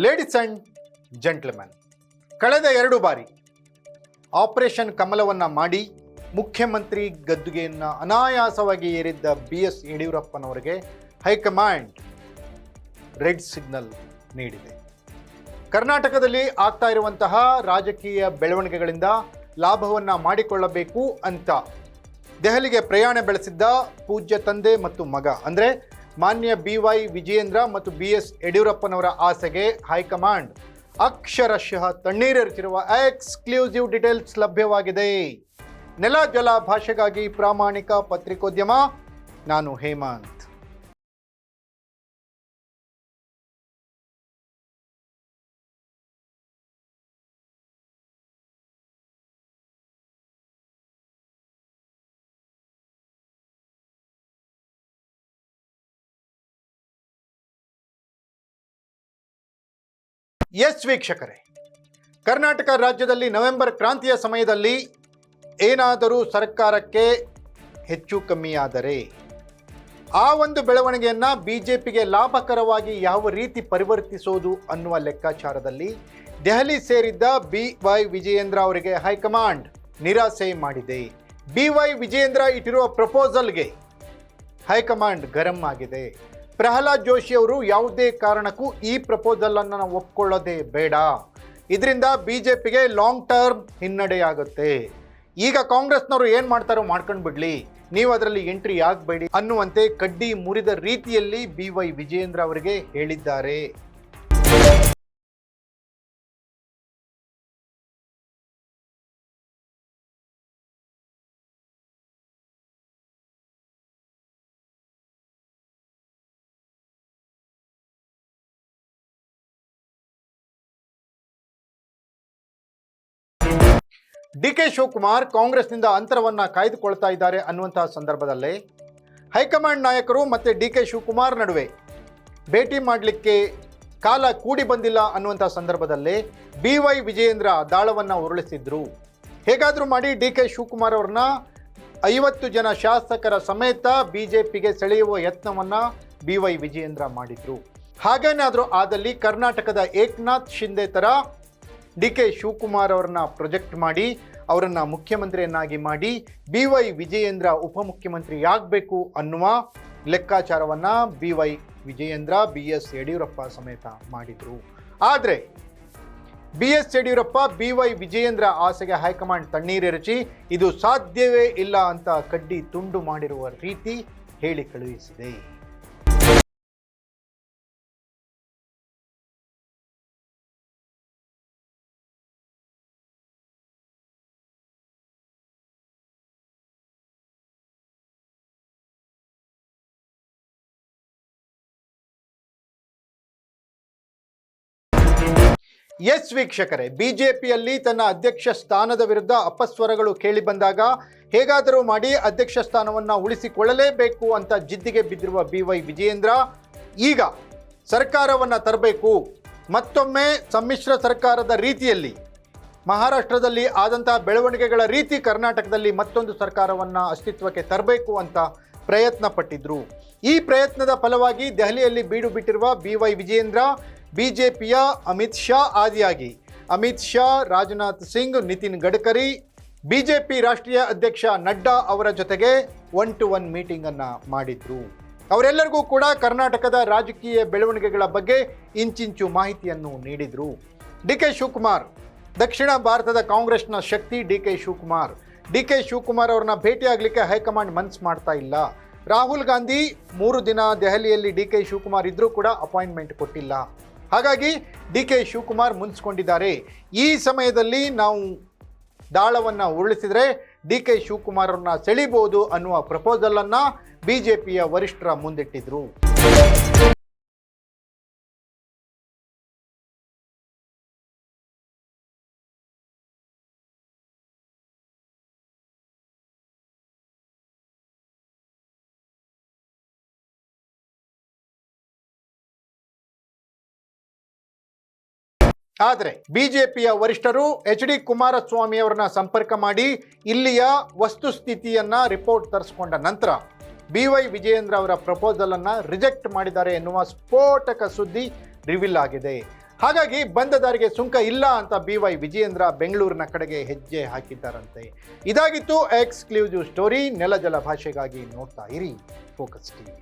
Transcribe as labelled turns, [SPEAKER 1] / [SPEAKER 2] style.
[SPEAKER 1] Ladies and gentleman ಕಳೆದ ಎರಡು ಬಾರಿ ಆಪರೇಷನ್ ಕಮಲವನ್ನು ಮಾಡಿ ಮುಖ್ಯಮಂತ್ರಿ ಗದ್ದುಗೆಯನ್ನು ಅನಾಯಾಸವಾಗಿ ಏರಿದ್ದ ಬಿ ಎಸ್ ಯಡಿಯೂರಪ್ಪನವರಿಗೆ ಹೈಕಮಾಂಡ್ ರೆಡ್ ಸಿಗ್ನಲ್ ನೀಡಿದೆ. ಕರ್ನಾಟಕದಲ್ಲಿ ಆಗ್ತಾ ಇರುವಂತಹ ರಾಜಕೀಯ ಬೆಳವಣಿಗೆಗಳಿಂದ ಲಾಭವನ್ನು ಮಾಡಿಕೊಳ್ಳಬೇಕು ಅಂತ ದೆಹಲಿಗೆ ಪ್ರಯಾಣ ಬೆಳೆಸಿದ್ದ ಪೂಜ್ಯ ತಂದೆ ಮತ್ತು ಮಗ, ಅಂದರೆ ಮಾನ್ಯ ಬಿ ವೈ ವಿಜಯೇಂದ್ರ ಮತ್ತು ಬಿ ಎಸ್ ಯಡಿಯೂರಪ್ಪನವರ ಆಸೆಗೆ ಹೈಕಮಾಂಡ್ ಅಕ್ಷರಶಃ ತಣ್ಣೀರೆರಚಿರುವ ಎಕ್ಸ್ಕ್ಲೂಸಿವ್ ಡೀಟೇಲ್ಸ್ ಲಭ್ಯವಾಗಿದೆ. ನೆಲ ಜಲ ಭಾಷೆಗಾಗಿ ಪ್ರಾಮಾಣಿಕ ಪತ್ರಿಕೋದ್ಯಮ, ನಾನು ಹೇಮಂತ್. ಎಸ್ ವೀಕ್ಷಕರೇ, ಕರ್ನಾಟಕ ರಾಜ್ಯದಲ್ಲಿ ನವೆಂಬರ್ ಕ್ರಾಂತಿಯ ಸಮಯದಲ್ಲಿ ಏನಾದರೂ ಸರ್ಕಾರಕ್ಕೆ ಹೆಚ್ಚು ಕಮ್ಮಿಯಾದರೆ ಆ ಒಂದು ಬೆಳವಣಿಗೆಯನ್ನು ಬಿ ಜೆ ಪಿಗೆ ಲಾಭಕರವಾಗಿ ಯಾವ ರೀತಿ ಪರಿವರ್ತಿಸೋದು ಅನ್ನುವ ಲೆಕ್ಕಾಚಾರದಲ್ಲಿ ದೆಹಲಿ ಸೇರಿದ್ದ ಬಿ ವೈ ವಿಜಯೇಂದ್ರ ಅವರಿಗೆ ಹೈಕಮಾಂಡ್ ನಿರಾಸೆ ಮಾಡಿದೆ. ಬಿ ವೈ ವಿಜಯೇಂದ್ರ ಇಟ್ಟಿರುವ ಪ್ರಪೋಸಲ್ಗೆ ಹೈಕಮಾಂಡ್ ಗರಂ ಆಗಿದೆ. ಪ್ರಹ್ಲಾದ್ ಜೋಶಿ ಅವರು ಯಾವುದೇ ಕಾರಣಕ್ಕೂ ಈ ಪ್ರಪೋಸಲ್ ಅನ್ನು ನಾವು ಒಪ್ಕೊಳ್ಳೋದೇ ಬೇಡ. ಇದರಿಂದ ಬಿ ಜೆ ಪಿಗೆ ಲಾಂಗ್ ಟರ್ಮ್ ಹಿನ್ನಡೆಯಾಗುತ್ತೆ. ಈಗ ಕಾಂಗ್ರೆಸ್ನವರು ಏನು ಮಾಡ್ತಾರೋ ಮಾಡ್ಕೊಂಡು ಬಿಡ್ಲಿ. ನೀವು ಅದರಲ್ಲಿ ಎಂಟ್ರಿ ಆಗಬೇಡಿ ಅನ್ನುವಂತೆ ಕಡ್ಡಿ ಮುರಿದ ರೀತಿಯಲ್ಲಿ ಬಿ ವೈ ವಿಜಯೇಂದ್ರ ಅವರಿಗೆ ಹೇಳಿದ್ದಾರೆ. ಡಿ ಕೆ ಶಿವಕುಮಾರ್ ಕಾಂಗ್ರೆಸ್ನಿಂದ ಅಂತರವನ್ನು ಕಾಯ್ದುಕೊಳ್ತಾ ಇದ್ದಾರೆ ಅನ್ನುವಂತಹ ಸಂದರ್ಭದಲ್ಲೇ ಹೈಕಮಾಂಡ್ ನಾಯಕರು ಮತ್ತು ಡಿ ಕೆ ಶಿವಕುಮಾರ್ ನಡುವೆ ಭೇಟಿ ಮಾಡಲಿಕ್ಕೆ ಕಾಲ ಕೂಡಿ ಬಂದಿಲ್ಲ ಅನ್ನುವಂಥ ಸಂದರ್ಭದಲ್ಲೇ ಬಿ ವೈ ವಿಜಯೇಂದ್ರ ದಾಳವನ್ನು ಉರುಳಿಸಿದ್ರು. ಹೇಗಾದರೂ ಮಾಡಿ ಡಿ ಕೆ ಶಿವಕುಮಾರ್ ಅವ್ರನ್ನ ಐವತ್ತು ಜನ ಶಾಸಕರ ಸಮೇತ ಬಿ ಜೆ ಪಿಗೆ ಸೆಳೆಯುವ ಯತ್ನವನ್ನು ಬಿ ವೈ ವಿಜಯೇಂದ್ರ ಮಾಡಿದರು. ಹಾಗೇನಾದರೂ ಆದಲ್ಲಿ ಕರ್ನಾಟಕದ ಏಕನಾಥ್ ಶಿಂದೆ ಥರ ಡಿ ಕೆ ಶಿವಕುಮಾರ್ ಅವರನ್ನ ಪ್ರೊಜೆಕ್ಟ್ ಮಾಡಿ, ಅವರನ್ನ ಮುಖ್ಯಮಂತ್ರಿಯನ್ನಾಗಿ ಮಾಡಿ, ಬಿ ವೈ ವಿಜಯೇಂದ್ರ ಉಪಮುಖ್ಯಮಂತ್ರಿ ಆಗಬೇಕು ಅನ್ನುವ ಲೆಕ್ಕಾಚಾರವನ್ನ B Y Vijayendra, B S Yediyurappa ಸಮೇತ ಮಾಡಿದರು. ಆದರೆ, B S Yediyurappa B Y Vijayendra ಆಸೆಗೆ ಹೈಕಮಾಂಡ್ ತಣ್ಣೀರೆರಚಿ ಇದು ಸಾಧ್ಯವೇ ಇಲ್ಲ ಅಂತ ಕಡ್ಡಿ ತುಂಡು ಮಾಡಿರುವ ರೀತಿ ಹೇಳಿ ಕಳುಹಿಸಿದೆ. ಎಸ್ ವೀಕ್ಷಕರೇ, ಬಿಜೆಪಿಯಲ್ಲಿ ತನ್ನ ಅಧ್ಯಕ್ಷ ಸ್ಥಾನದ ವಿರುದ್ಧ ಅಪಸ್ವರಗಳು ಕೇಳಿ ಬಂದಾಗ ಹೇಗಾದರೂ ಮಾಡಿ ಅಧ್ಯಕ್ಷ ಸ್ಥಾನವನ್ನು ಉಳಿಸಿಕೊಳ್ಳಲೇಬೇಕು ಅಂತ ಜಿದ್ದಿಗೆ ಬಿದ್ದಿರುವ ಬಿ ವೈ ವಿಜಯೇಂದ್ರ, ಈಗ ಸರ್ಕಾರವನ್ನು ತರಬೇಕು. ಮತ್ತೊಮ್ಮೆ ಸಮ್ಮಿಶ್ರ ಸರ್ಕಾರದ ರೀತಿಯಲ್ಲಿ ಮಹಾರಾಷ್ಟ್ರದಲ್ಲಿ ಆದಂತಹ ಬೆಳವಣಿಗೆಗಳ ರೀತಿ ಕರ್ನಾಟಕದಲ್ಲಿ ಮತ್ತೊಂದು ಸರ್ಕಾರವನ್ನು ಅಸ್ತಿತ್ವಕ್ಕೆ ತರಬೇಕು ಅಂತ ಪ್ರಯತ್ನ ಪಟ್ಟಿದ್ರು ಈ ಪ್ರಯತ್ನದ ಫಲವಾಗಿ ದೆಹಲಿಯಲ್ಲಿ ಬೀಡು ಬಿಟ್ಟಿರುವ ಬಿ ವೈ ವಿಜಯೇಂದ್ರ ಬಿಜೆಪಿಯ ಅಮಿತ್ ಶಾ ಆದಿಯಾಗಿ. ಅಮಿತ್ ಶಾ, ರಾಜನಾಥ್ ಸಿಂಗ್, ನಿತಿನ್ ಗಡ್ಕರಿ, ಬಿಜೆಪಿ ರಾಷ್ಟ್ರೀಯ ಅಧ್ಯಕ್ಷ ನಡ್ಡಾ ಅವರ ಜೊತೆಗೆ ಒನ್ ಟು ಒನ್ ಮೀಟಿಂಗ್ ಅನ್ನ ಮಾಡಿದ್ರು. ಅವರೆಲ್ಲರಿಗೂ ಕೂಡ ಕರ್ನಾಟಕದ ರಾಜಕೀಯ ಬೆಳವಣಿಗೆಗಳ ಬಗ್ಗೆ ಇಂಚಿಂಚು ಮಾಹಿತಿಯನ್ನು ನೀಡಿದ್ರು. ಡಿ ಕೆ ಶಿವಕುಮಾರ್, ದಕ್ಷಿಣ ಭಾರತದ ಕಾಂಗ್ರೆಸ್ನ ಶಕ್ತಿ D K Shivakumar. D K Shivakumar ಅವ್ರನ್ನ ಭೇಟಿಯಾಗಲಿಕ್ಕೆ ಹೈಕಮಾಂಡ್ ಮನ್ಸ್ ಮಾಡ್ತಾ ಇಲ್ಲ. ರಾಹುಲ್ ಗಾಂಧಿ ಮೂರು ದಿನ ದೆಹಲಿಯಲ್ಲಿ ಡಿ ಕೆ ಶಿವಕುಮಾರ್ ಇದ್ರೂ ಕೂಡ ಅಪಾಯಿಂಟ್ಮೆಂಟ್ ಕೊಟ್ಟಿಲ್ಲ. ಹಾಗಾಗಿ ಡಿ ಕೆ ಶಿವಕುಮಾರ್ ಮುನ್ಸ್ಕೊಂಡಿದ್ದಾರೆ. ಈ ಸಮಯದಲ್ಲಿ ನಾವು ದಾಳವನ್ನು ಉರುಳಿಸಿದರೆ ಡಿ ಕೆ ಶಿವಕುಮಾರ್ ಅವ್ರನ್ನ ಸೆಳಿಬೋದು ಅನ್ನುವ ಪ್ರಪೋಸಲನ್ನು ಬಿ ಜೆ ಪಿಯ ವರಿಷ್ಠರ ಮುಂದಿಟ್ಟಿದ್ರು. ಆದರೆ ಬಿಜೆಪಿಯ ವರಿಷ್ಠರು ಎಚ್ ಡಿ ಕುಮಾರಸ್ವಾಮಿ ಅವರನ್ನ ಸಂಪರ್ಕ ಮಾಡಿ ಇಲ್ಲಿಯ ವಸ್ತುಸ್ಥಿತಿಯನ್ನ ರಿಪೋರ್ಟ್ ತರಿಸ್ಕೊಂಡ ನಂತರ ಬಿ ವೈ ವಿಜಯೇಂದ್ರ ಅವರ ಪ್ರಪೋಸಲ್ ಅನ್ನ ರಿಜೆಕ್ಟ್ ಮಾಡಿದ್ದಾರೆ ಎನ್ನುವ ಸ್ಫೋಟಕ ಸುದ್ದಿ ರಿವೀಲ್ ಆಗಿದೆ. ಹಾಗಾಗಿ ಬಂದ ದಾರಿಗೆ ಸುಂಕ ಇಲ್ಲ ಅಂತ ಬಿ ವೈ ವಿಜಯೇಂದ್ರ ಬೆಂಗಳೂರಿನ ಕಡೆಗೆ ಹೆಜ್ಜೆ ಹಾಕಿದ್ದಾರಂತೆ. ಇದಾಗಿತ್ತು ಎಕ್ಸ್ಕ್ಲೂಸಿವ್ ಸ್ಟೋರಿ, ನೆಲಜಲ ಭಾಷೆಗಾಗಿ ನೋಡ್ತಾ ಇರಿ, ಫೋಕಸ್ ಟಿವಿ.